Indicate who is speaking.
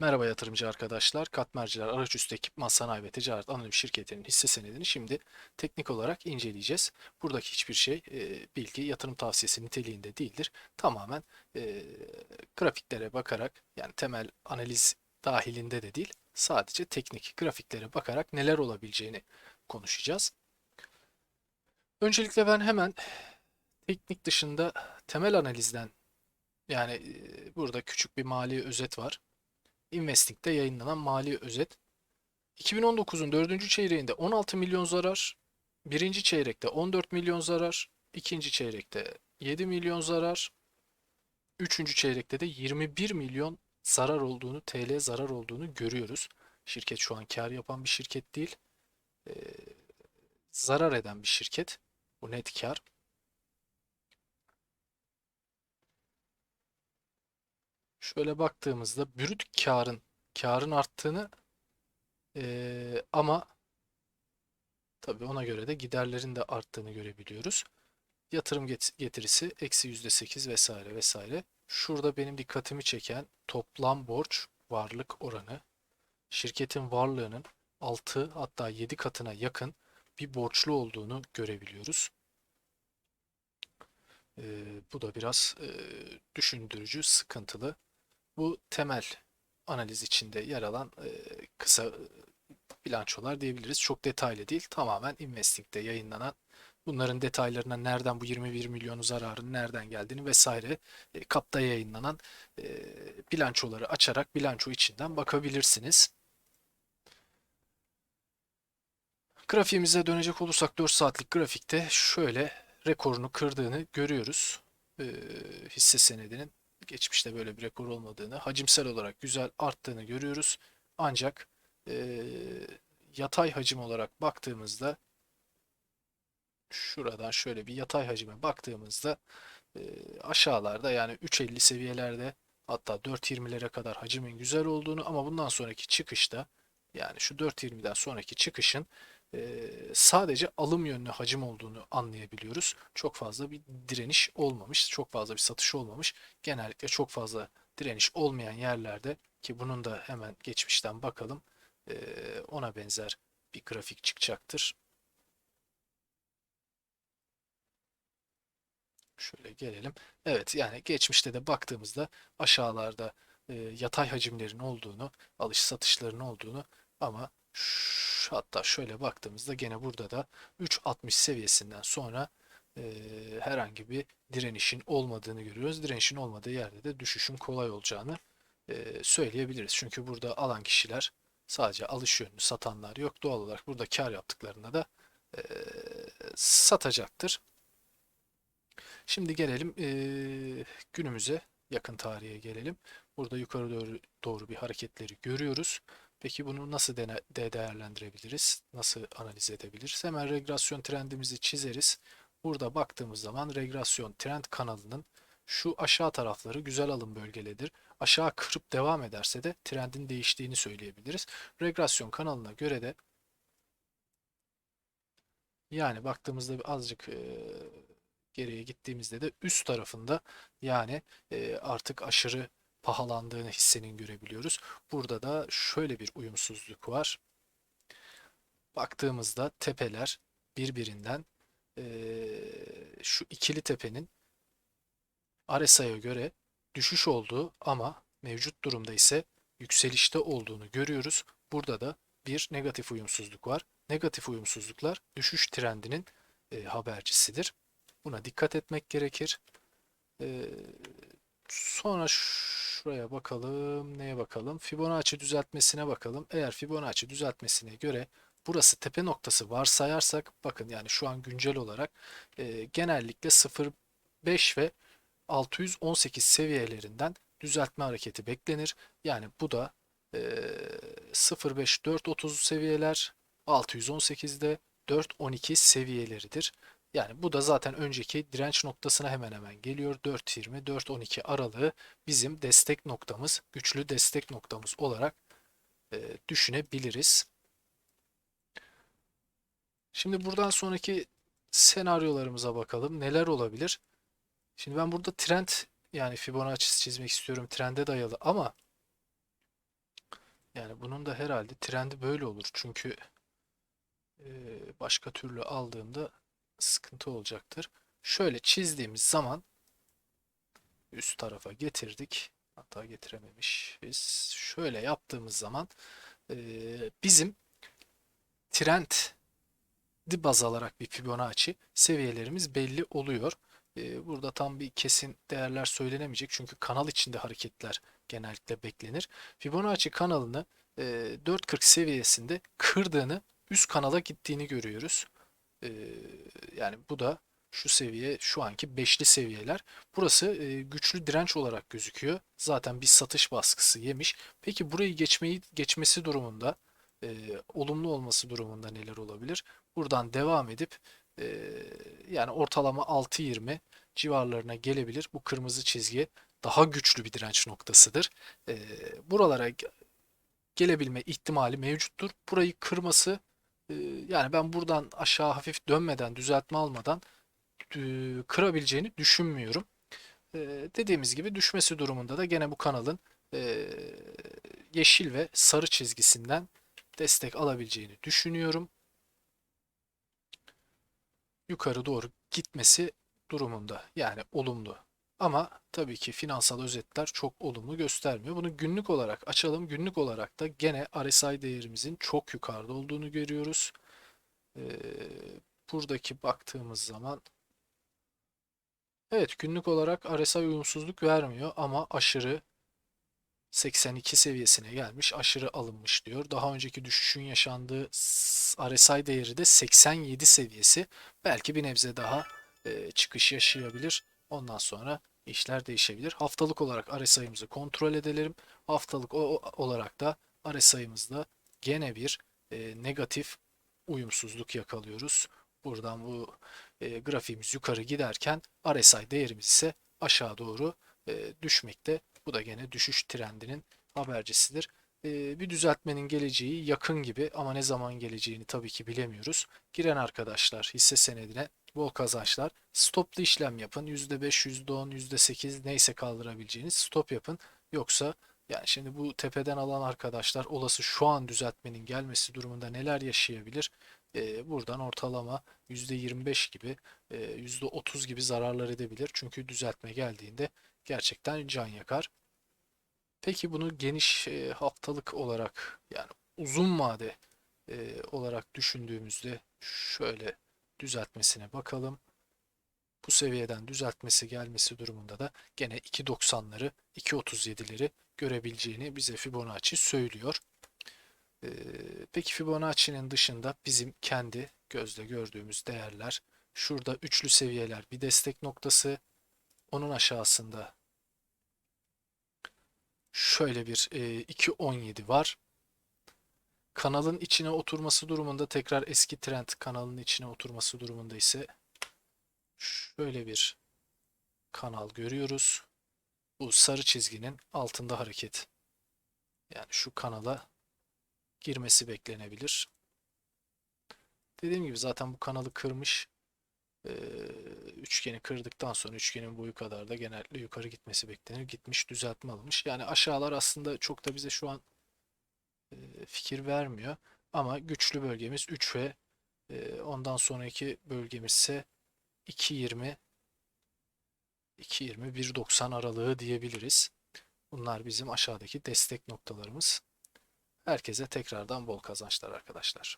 Speaker 1: Merhaba yatırımcı arkadaşlar. Katmerciler Araçüstü Ekipman Sanayi ve Ticaret Anonim Şirketi'nin hisse senedini şimdi teknik olarak inceleyeceğiz. Buradaki hiçbir şey e, bilgi yatırım tavsiyesi niteliğinde değildir. Tamamen e, grafiklere bakarak yani temel analiz dahilinde de değil sadece teknik grafiklere bakarak neler olabileceğini konuşacağız. Öncelikle ben hemen teknik dışında temel analizden yani e, burada küçük bir mali özet var. Investing'de yayınlanan mali özet. 2019'un 4. çeyreğinde 16 milyon zarar, 1. çeyrekte 14 milyon zarar, 2. çeyrekte 7 milyon zarar, 3. çeyrekte de 21 milyon zarar olduğunu, TL zarar olduğunu görüyoruz. Şirket şu an kar yapan bir şirket değil, ee, zarar eden bir şirket. Bu net kar. Şöyle baktığımızda brüt karın karın arttığını eee, ama tabii ona göre de giderlerin de arttığını görebiliyoruz. Yatırım get- getirisi eksi %8 vesaire vesaire. Şurada benim dikkatimi çeken toplam borç varlık oranı. Şirketin varlığının 6 hatta 7 katına yakın bir borçlu olduğunu görebiliyoruz. Eee, bu da biraz eee, düşündürücü, sıkıntılı. Bu temel analiz içinde yer alan e, kısa bilançolar diyebiliriz. Çok detaylı değil. Tamamen Investing'de yayınlanan bunların detaylarına nereden bu 21 milyonu zararın nereden geldiğini vesaire e, kapta yayınlanan e, bilançoları açarak bilanço içinden bakabilirsiniz. Grafiğimize dönecek olursak 4 saatlik grafikte şöyle rekorunu kırdığını görüyoruz. E, hisse senedinin geçmişte böyle bir rekor olmadığını, hacimsel olarak güzel arttığını görüyoruz. Ancak e, yatay hacim olarak baktığımızda şuradan şöyle bir yatay hacime baktığımızda e, aşağılarda yani 3.50 seviyelerde hatta 4.20'lere kadar hacimin güzel olduğunu ama bundan sonraki çıkışta yani şu 4.20'den sonraki çıkışın sadece alım yönlü hacim olduğunu anlayabiliyoruz. Çok fazla bir direniş olmamış, çok fazla bir satış olmamış. Genellikle çok fazla direniş olmayan yerlerde ki bunun da hemen geçmişten bakalım ona benzer bir grafik çıkacaktır. Şöyle gelelim. Evet yani geçmişte de baktığımızda aşağılarda yatay hacimlerin olduğunu, alış satışların olduğunu ama hatta şöyle baktığımızda gene burada da 3.60 seviyesinden sonra herhangi bir direnişin olmadığını görüyoruz. Direnişin olmadığı yerde de düşüşün kolay olacağını söyleyebiliriz. Çünkü burada alan kişiler sadece alış yönlü satanlar yok. Doğal olarak burada kar yaptıklarında da satacaktır. Şimdi gelelim e, günümüze yakın tarihe gelelim. Burada yukarı doğru, doğru bir hareketleri görüyoruz. Peki bunu nasıl de değerlendirebiliriz? Nasıl analiz edebiliriz? Hemen regresyon trendimizi çizeriz. Burada baktığımız zaman regresyon trend kanalının şu aşağı tarafları güzel alım bölgeleridir. Aşağı kırıp devam ederse de trendin değiştiğini söyleyebiliriz. Regresyon kanalına göre de yani baktığımızda azıcık e, geriye gittiğimizde de üst tarafında yani e, artık aşırı pahalandığını hissenin görebiliyoruz. Burada da şöyle bir uyumsuzluk var. Baktığımızda tepeler birbirinden e, şu ikili tepenin RSI'ye göre düşüş olduğu ama mevcut durumda ise yükselişte olduğunu görüyoruz. Burada da bir negatif uyumsuzluk var. Negatif uyumsuzluklar düşüş trendinin e, habercisidir. Buna dikkat etmek gerekir. E, sonra şuraya bakalım. Neye bakalım? Fibonacci düzeltmesine bakalım. Eğer Fibonacci düzeltmesine göre burası tepe noktası varsayarsak bakın yani şu an güncel olarak e, genellikle 0.5 ve 618 seviyelerinden düzeltme hareketi beklenir. Yani bu da e, 0.5 4.30 seviyeler 618'de 4.12 seviyeleridir. Yani bu da zaten önceki direnç noktasına hemen hemen geliyor. 4.20-4.12 aralığı bizim destek noktamız, güçlü destek noktamız olarak e, düşünebiliriz. Şimdi buradan sonraki senaryolarımıza bakalım. Neler olabilir? Şimdi ben burada trend yani Fibonacci çizmek istiyorum. Trende dayalı ama Yani bunun da herhalde trendi böyle olur. Çünkü e, başka türlü aldığımda sıkıntı olacaktır. Şöyle çizdiğimiz zaman üst tarafa getirdik. Hatta getirememişiz. Şöyle yaptığımız zaman e, bizim trend baz alarak bir Fibonacci seviyelerimiz belli oluyor. E, burada tam bir kesin değerler söylenemeyecek çünkü kanal içinde hareketler genellikle beklenir. Fibonacci kanalını e, 4.40 seviyesinde kırdığını üst kanala gittiğini görüyoruz. Yani bu da şu seviye şu anki beşli seviyeler. Burası e, güçlü direnç olarak gözüküyor. Zaten bir satış baskısı yemiş. Peki burayı geçmeyi geçmesi durumunda e, olumlu olması durumunda neler olabilir? Buradan devam edip e, yani ortalama 6.20 civarlarına gelebilir. Bu kırmızı çizgi daha güçlü bir direnç noktasıdır. E, buralara gelebilme ihtimali mevcuttur. Burayı kırması yani ben buradan aşağı hafif dönmeden düzeltme almadan e, kırabileceğini düşünmüyorum. E, dediğimiz gibi düşmesi durumunda da gene bu kanalın e, yeşil ve sarı çizgisinden destek alabileceğini düşünüyorum. Yukarı doğru gitmesi durumunda yani olumlu. Ama tabii ki finansal özetler çok olumlu göstermiyor. Bunu günlük olarak açalım. Günlük olarak da gene RSI değerimizin çok yukarıda olduğunu görüyoruz. Ee, buradaki baktığımız zaman evet günlük olarak RSI uyumsuzluk vermiyor ama aşırı 82 seviyesine gelmiş, aşırı alınmış diyor. Daha önceki düşüşün yaşandığı RSI değeri de 87 seviyesi. Belki bir nebze daha e, çıkış yaşayabilir. Ondan sonra işler değişebilir. Haftalık olarak RSI'mizi kontrol edelim. Haftalık olarak da RSI'mizda gene bir e, negatif uyumsuzluk yakalıyoruz. Buradan bu e, grafiğimiz yukarı giderken RSI değerimiz ise aşağı doğru e, düşmekte. Bu da gene düşüş trendinin habercisidir. E, bir düzeltmenin geleceği yakın gibi ama ne zaman geleceğini tabii ki bilemiyoruz. Giren arkadaşlar hisse senedine bol kazançlar. Stoplu işlem yapın. %5, %10, %8 neyse kaldırabileceğiniz stop yapın. Yoksa yani şimdi bu tepeden alan arkadaşlar olası şu an düzeltmenin gelmesi durumunda neler yaşayabilir? Ee, buradan ortalama %25 gibi, e, %30 gibi zararlar edebilir. Çünkü düzeltme geldiğinde gerçekten can yakar. Peki bunu geniş e, haftalık olarak yani uzun vade e, olarak düşündüğümüzde şöyle düzeltmesine bakalım. Bu seviyeden düzeltmesi gelmesi durumunda da gene 2.90'ları 2.37'leri görebileceğini bize Fibonacci söylüyor. Ee, peki Fibonacci'nin dışında bizim kendi gözle gördüğümüz değerler şurada üçlü seviyeler bir destek noktası onun aşağısında şöyle bir e, 2.17 var kanalın içine oturması durumunda tekrar eski trend kanalın içine oturması durumunda ise şöyle bir kanal görüyoruz. Bu sarı çizginin altında hareket. Yani şu kanala girmesi beklenebilir. Dediğim gibi zaten bu kanalı kırmış. Üçgeni kırdıktan sonra üçgenin boyu kadar da genellikle yukarı gitmesi beklenir. Gitmiş düzeltme alınmış. Yani aşağılar aslında çok da bize şu an fikir vermiyor. Ama güçlü bölgemiz 3 ve e, ondan sonraki bölgemiz ise 2.20 2.20 1.90 aralığı diyebiliriz. Bunlar bizim aşağıdaki destek noktalarımız. Herkese tekrardan bol kazançlar arkadaşlar.